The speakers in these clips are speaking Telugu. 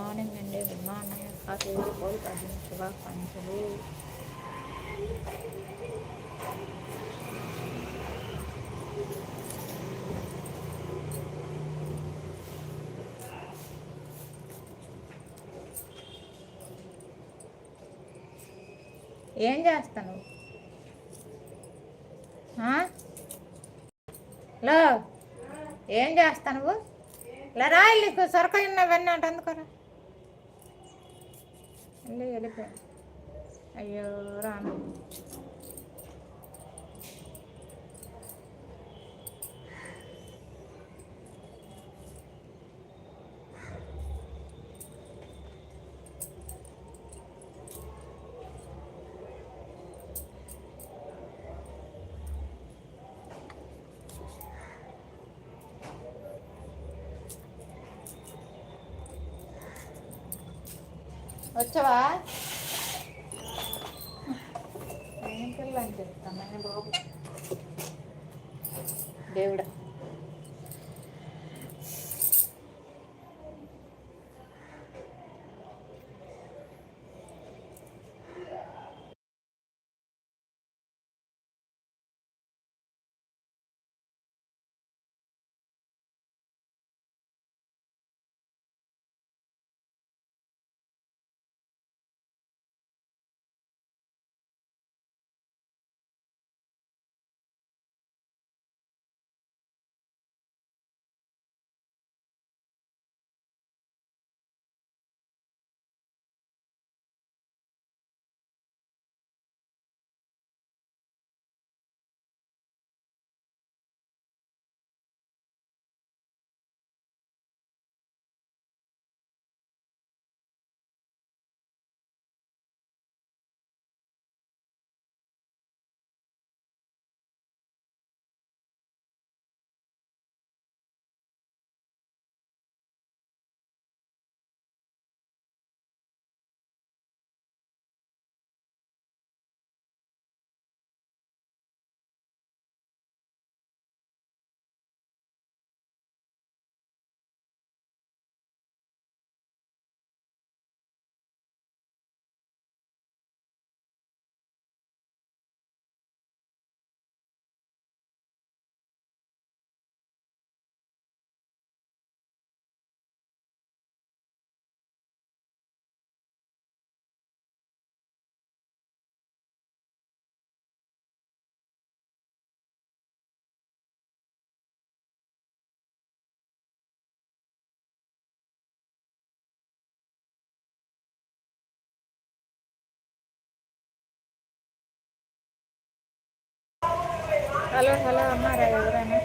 మార్నింగ్ అండి గుడ్ మార్నింగ్ కాఫీ పోల్ పదిన శుభాకాంక్షలు ఏం చేస్తాను? లో ఏం చేస్తాను నువ్వు? ఇలా రా ఇల్లు సొరకాయ ఉన్నవన్నీ అంటే అందుకోరా వెళ్ళి వెళ్ళిపోయా అయ్యో రాను వచ్చావా? ఏం పిల్ల అని చెప్తాను బాబు దేవుడా. హలో హలో అమ్మారా ఎవరైనా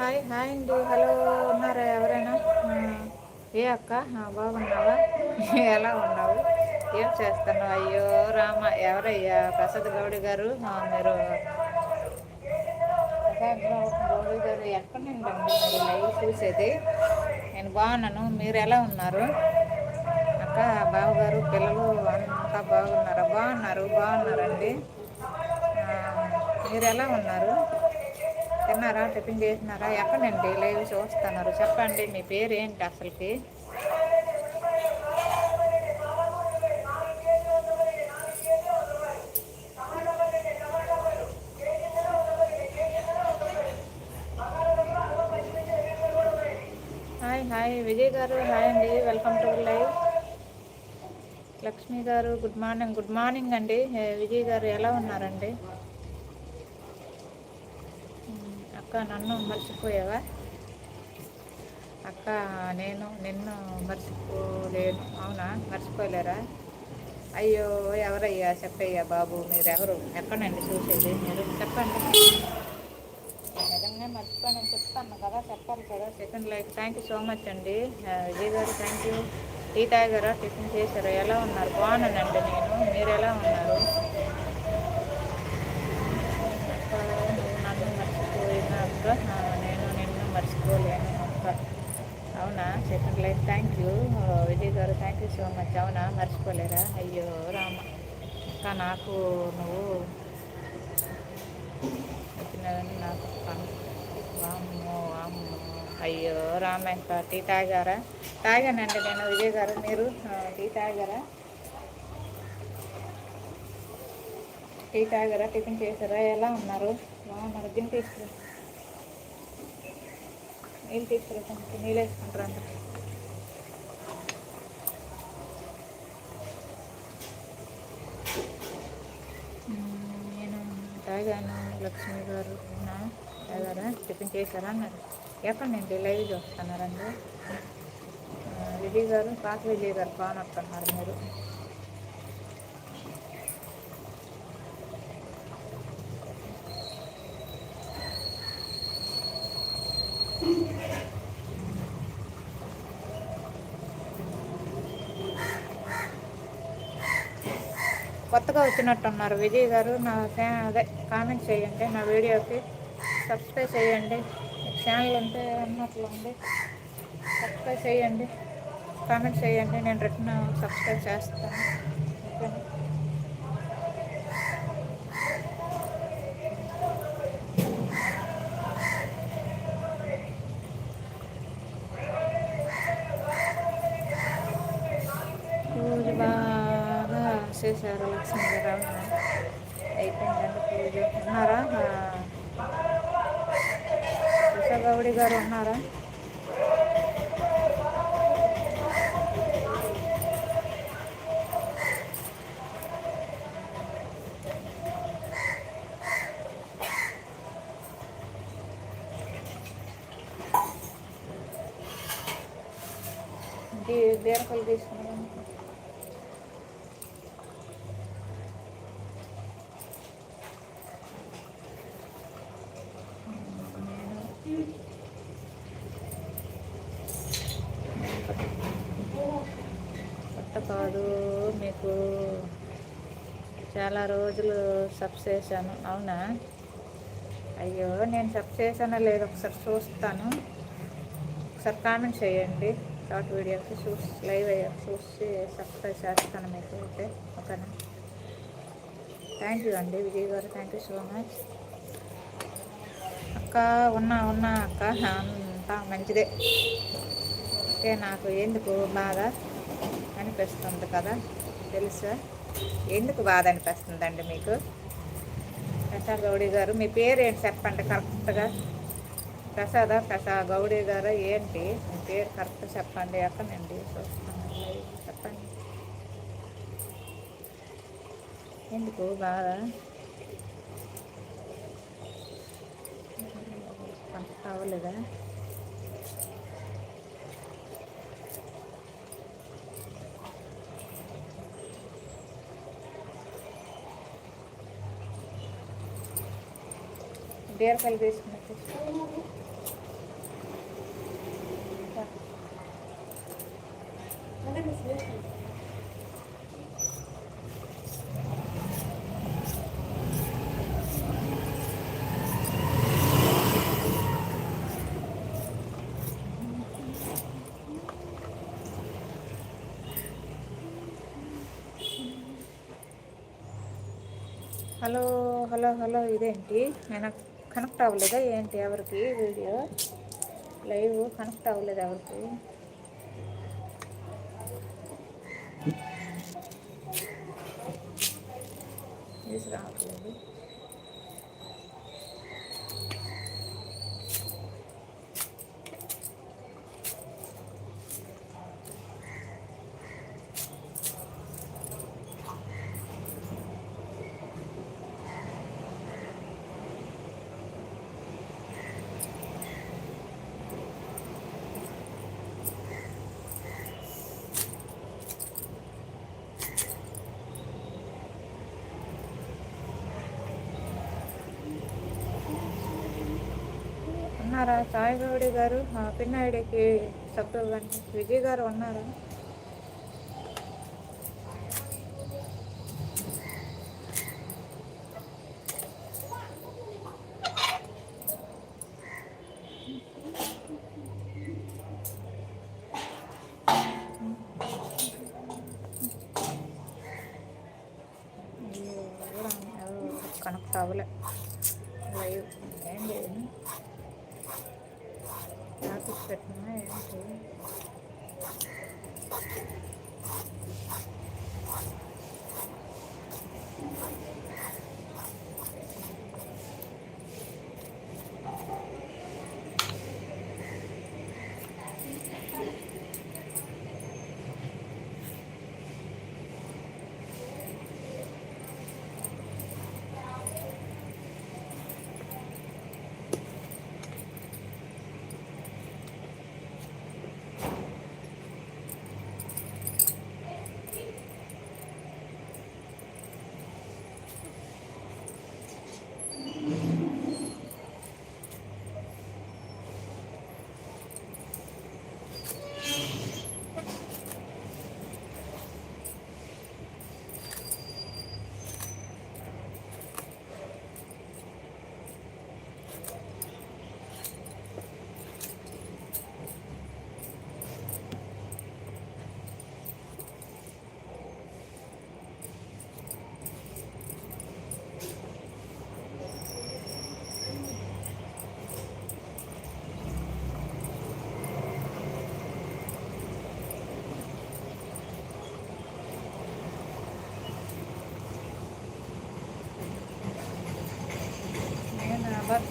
హాయ్ హాయ్ అండి హలో ఉన్నారా ఎవరైనా ఏ అక్క బాగున్నావా ఎలా ఉన్నావు ఏం చేస్తున్నావు? అయ్యో రామ ఎవరయ్యా? ప్రసాద్ గౌడి గారు మీరు. ప్రసాద్ గౌడి గారు ఎక్కడ నుండి మీరు లైవ్ చూసేది. నేను బాగున్నాను. మీరు ఎలా ఉన్నారు? అక్క బావగారు పిల్లలు అంతా బాగున్నారా? బాగున్నారు బాగున్నారండి. మీరు ఎలా ఉన్నారు? తిన్నారా? టిఫిన్ చేసినారా? ఎక్కడండి లైవ్ చూస్తున్నారు. చెప్పండి మీ పేరు ఏంటి అసలుకి? హాయ్ విజయ్ గారు. హాయ్ అండి. Welcome to live. లక్ష్మి గారు గుడ్ మార్నింగ్. గుడ్ మార్నింగ్ అండి. విజయ్ గారు ఎలా ఉన్నారండి? అక్క నన్ను మర్చిపోయావా? అక్క నేను నిన్ను మర్చిపోలేను. అవునా? మర్చిపోలేరా? అయ్యో ఎవరయ్యా? చెప్పయ్యా బాబు మీరు ఎవరు ఎక్కడండి? చూసేది మీరు? చెప్పండి. నిజంగా చెప్తాను కదా చెప్పాలి కదా. Second like thank you so much అండి. Vijay garu thank you tea తాగారా టిఫిన్ చేశారు. ఎలా ఉన్నారు? బాగున్నానండి నేను. మీరు ఎలా ఉన్నారు? నన్ను మర్చిపోయినాక నేను నిన్ను మర్చిపోలేను అక్క. అవునా? Second like thank you Vijay garu thank you so much అవునా? మర్చిపోలేరా? అయ్యో రామ. అక్క నాకు నువ్వు వచ్చినదని నాకు వామ్మో వామ్మో. అయ్యో రామాయణ టీ తాగారా? తాగానండి నేను విజయ్ గారు మీరు? టీ తాగారా? టీ తాగారా? టిఫిన్ చేశారా? ఎలా ఉన్నారు? బాగున్నారు? దీన్ని తీసుకురా. నీళ్ళు తీసుకురా కొంచెం నీళ్ళు వేసుకుంటారు అంత? నేను తాగాను లక్ష్మి గారు. తాగారా టిఫిన్ చేశారా అన్నారు. ఎక్కడ నేను లైవ్ చూస్తున్నారండి విజయ్ గారు పాత విజయ్ గారు బాగున్నట్టున్నారు మీరు. కొత్తగా వచ్చినట్టున్నారు విజయ్ గారు. నా అదే కామెంట్ చేయండి నా వీడియోకి. సబ్స్క్రైబ్ చేయండి. ఛానల్ ఉంటే అన్నట్లు ఉంది. సబ్స్క్రైబ్ చేయండి. కామెంట్ చేయండి. నేను రిటర్న్ సబ్స్క్రైబ్ చేస్తాను. పూజ బాగా చేశారు లక్ష్మీరావు అయిపోయిందండి పూజ. ఉన్నారా గౌడి గారు ఉన్నారా? బీరకలు తీసుకున్నాం కొత్త కాదు మీకు చాలా రోజులు సబ్ చేశాను అవునా? అయ్యో నేను సబ్ చేశానో లేదు. ఒకసారి చూస్తాను. ఒకసారి కామెంట్ చేయండి. షార్ట్ వీడియోకి చూసి లైవ్ అయ్యాక చూసి సబ్స్క్రైబ్ చేస్తాను మీకు అయితే ఓకేనా? థ్యాంక్ యూ అండి. Vijay garu thank you so much అక్క ఉన్నా ఉన్నా అక్క. అంతా మంచిదే. ఓకే నాకు ఎందుకు బాధ అనిపిస్తుంది కదా? తెలుసా? ఎందుకు బాధ అనిపిస్తుందండి మీకు? ప్రసాద్ గౌడి గారు. మీ పేరు ఏంటి చెప్పండి కరెక్ట్గా? ప్రసాద? ప్రసాద్ గౌడి గారు? ఏంటి? మీ పేరు కరెక్ట్ చెప్పండి. ఎక్కడండి చెప్పండి. ఎందుకు? బాగా అంత అవ్వలేదా? బీరకాయలు తీసుకున్నట్టు హలో హలో హలో ఇదేంటి? వెనక కనెక్ట్ అవ్వలేదా ఏంటి ఎవరికి వీడియో? లైవ్ కనెక్ట్ అవ్వలేదు ఎవరికి? రావట్లేదు. ఉన్నారా? సాయిగౌడి గారు మా పిన్నాయుడికి సబ్బు విజయ్ గారు ఉన్నారా? కనెక్ట్ అవ్వలే లైవ్. ఏం లేదు. టాపిక్ పెట్టినా ఏంటి you.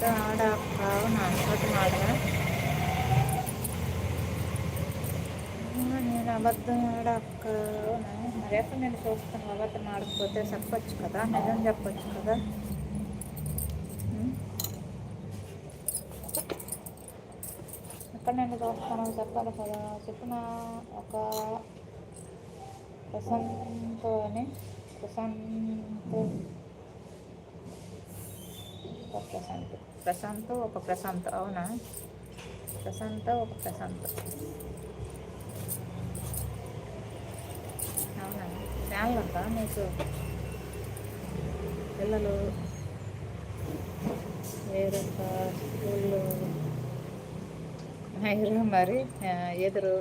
అబద్ధం ఆడకావు నా అబద్ధం ఆడగా నేను అబద్ధం ఆడకావు మరి నేను చూస్తాను అబద్ధం ఆడకపోతే చెప్పచ్చు కదా నిజం చెప్పచ్చు కదా ఎక్కడ నేను చూస్తాను చెప్పాలి కదా చెప్పిన ఒక ప్రశాంత్ అని ప్రశాంత్ ప్రశాంత్ ప్రశాంత్ ఒక ప్రశాంత్ అవునా? ప్రశాంత్ ఒక ప్రశాంత్. అవునా? ఛానల్ ఉందా మీకు? పిల్లలు వేరొక స్కూల్లో మీరు మరి ఎదురు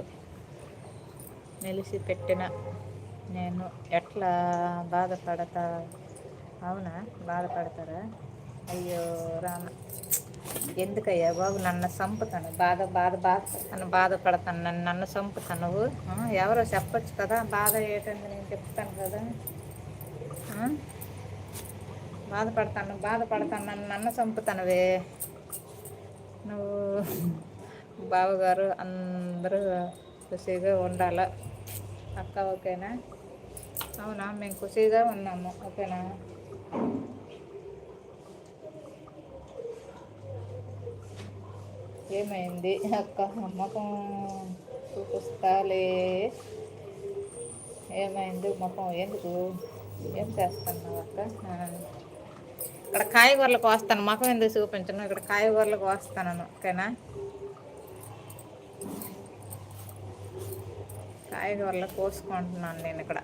నిలిచి పెట్టిన నేను ఎట్లా బాధపడతా? అవునా? బాధపడతారా? అయ్యో రామ. ఎందుకయ్యా బాబు నన్ను చంపుతాను? బాధ బాధ బాధపడతాను నన్ను బాధపడతాను. నన్ను నన్ను చంపుతాను నువ్వు? ఎవరో చెప్పొచ్చు కదా బాధ ఏంటంది నేను చెప్తాను కదా? బాధపడతాను బాధపడతాను నన్ను నన్ను చంపుతానువే. నువ్వు బావగారు అందరూ ఖుషిగా ఉండాల? అక్క ఓకేనా? అవునా మేము ఖుషిగా ఉన్నాము. ఓకేనా? ఏమైంది? అక్క ముఖం చూపిస్తాలే. ఏమైంది ముఖం ఎందుకు? ఏం చేస్తున్నావు అక్క? ఇక్కడ కాయగూరలకు వస్తాను. ముఖం ఎందుకు చూపించను? ఇక్కడ కాయగూరలకు వస్తాను ఓకేనా? కాయగూరలు కోసుకుంటున్నాను నేను ఇక్కడ.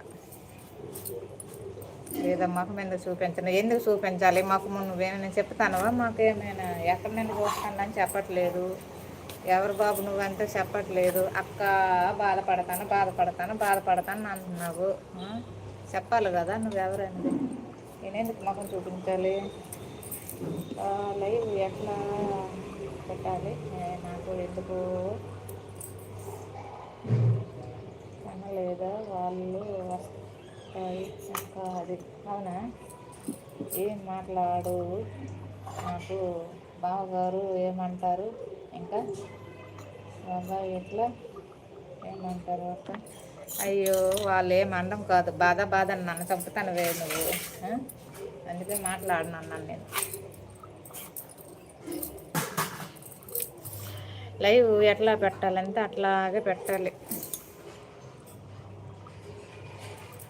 లేదా ముఖం ఎందుకు చూపించను. ఎందుకు చూపించాలి? మాకు నువ్వేమైనా చెప్తానవా? మాకు ఏమైనా ఎక్కడ నుండి చూస్తానని చెప్పట్లేదు. ఎవరు బాబు నువ్వంటే చెప్పట్లేదు. అక్క బాధపడతాను బాధపడతాను బాధపడతాను అంటున్నావు. చెప్పాలి కదా నువ్వెవరండి నేనెందుకు మొఖం చూపించాలి? లైవ్ ఎట్లా పెట్టాలి? నాకు ఎందుకు? లేదా వాళ్ళు వస్తారు అది. అవునా? ఏం మాట్లాడు? నాకు బావగారు ఏమంటారు? ఇంకా? బాబాయ్ ఎట్లా? ఏమంటారు అక్క? అయ్యో వాళ్ళు ఏమండం కాదు. బాధ బాధ నన్ను చంపుతాను వే నువ్వు అందుకే మాట్లాడను అన్నాను నేను. లైవ్ ఎట్లా పెట్టాలంటే అట్లాగే పెట్టాలి.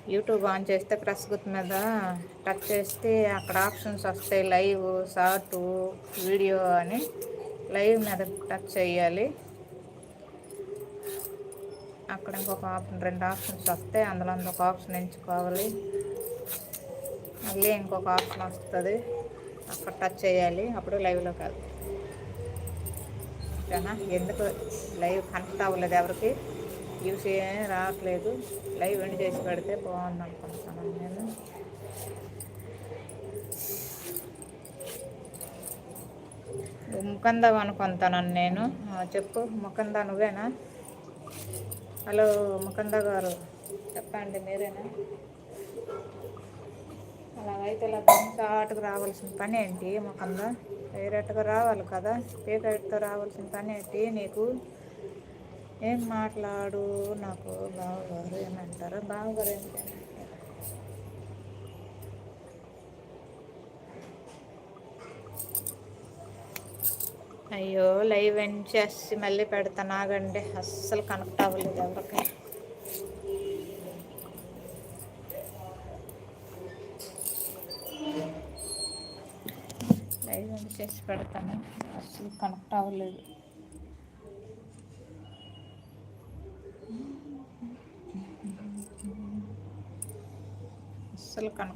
యూట్యూబ్ ఆన్ చేస్తే ప్రెస్ గుర్తు మీద టచ్ చేస్తే అక్కడ ఆప్షన్స్ వస్తాయి లైవ్ షార్ట్ వీడియో అని. లైవ్ మీద టచ్ చేయాలి. అక్కడ ఇంకొక ఆప్షన్ రెండు ఆప్షన్స్ వస్తాయి. అందులో ఒక ఆప్షన్ ఎంచుకోవాలి. మళ్ళీ ఇంకొక ఆప్షన్ వస్తుంది. అక్కడ టచ్ చేయాలి. అప్పుడు లైవ్లో కాదు. ఓకేనా? ఎందుకు లైవ్ కనెక్ట్ అవ్వలేదు ఎవరికి? యూస్ ఏం రావట్లేదు. లైవ్ ఎండ్ చేసి పెడితే బాగుంది అనుకుంటున్నాను నేను. ముఖందాం అనుకుంటాను నేను. చెప్పు ముఖందా నువ్వేనా? హలో ముఖంద గారు. చెప్పండి మీరేనా? అలాగైతే ఇలా ఆటకు రావాల్సిన పని ఏంటి ముఖంద? డైరెక్ట్గా రావాలి కదా? స్పీకర్తో రావాల్సిన పని ఏంటి నీకు? ఏం మాట్లాడు? నాకు బావగారు ఏమంటారు? బావగారు ఏంటి అయ్యో లైవ్ ఎండ్ చేసి మళ్ళీ పెడతాను ఆగండి అస్సలు కనెక్ట్ అవ్వలేదు ఎవరికి. లైవ్ ఎండ్ చేసి పెడతాను. అస్సలు కనెక్ట్ అవ్వలేదు. అస్సలు కనెక్ట్